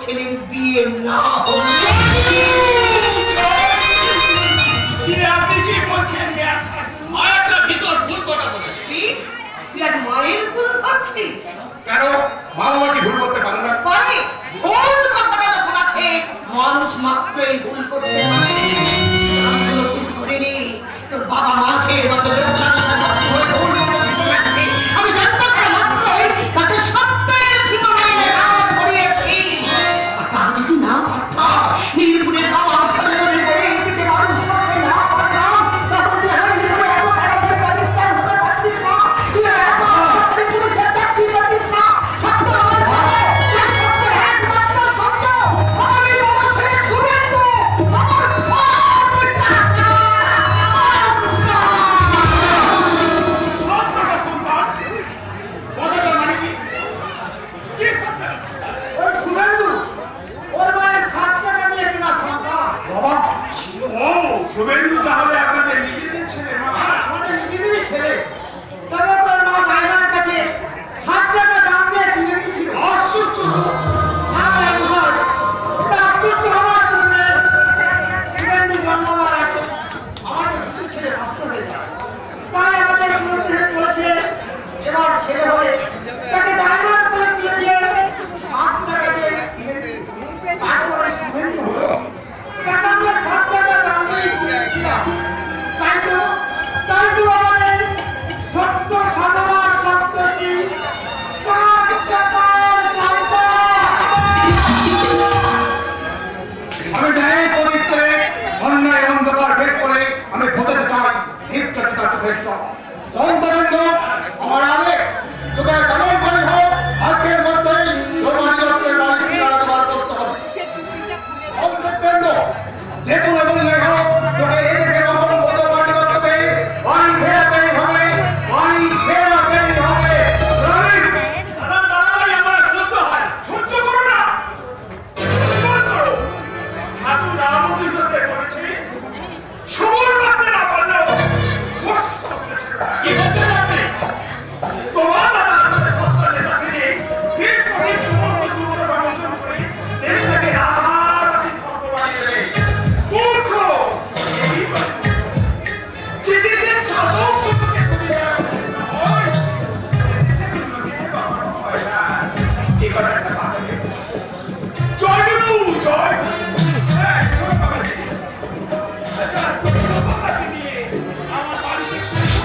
ছেলের বিয়ে না হলে? আপনি কি বলছেন মায়েরটা ভিতর ভুল কথা মায়ের ভুল করছিস? কেন? মা বাবা কি ভুল করতে পারে না। পারে শুভেন্দু তাহলে আপনাদের নিজেদের ছেলে না হ্যাঁ, আমাদের নিজেদের ছেলে। তবে তার মা বাইরের কাছে সাত টাকা দাম দিয়ে কিনে নিয়েছিল আশ্চর্য ছেলে হয়ে ギュッと来って感じだ。頑張れ頑張れ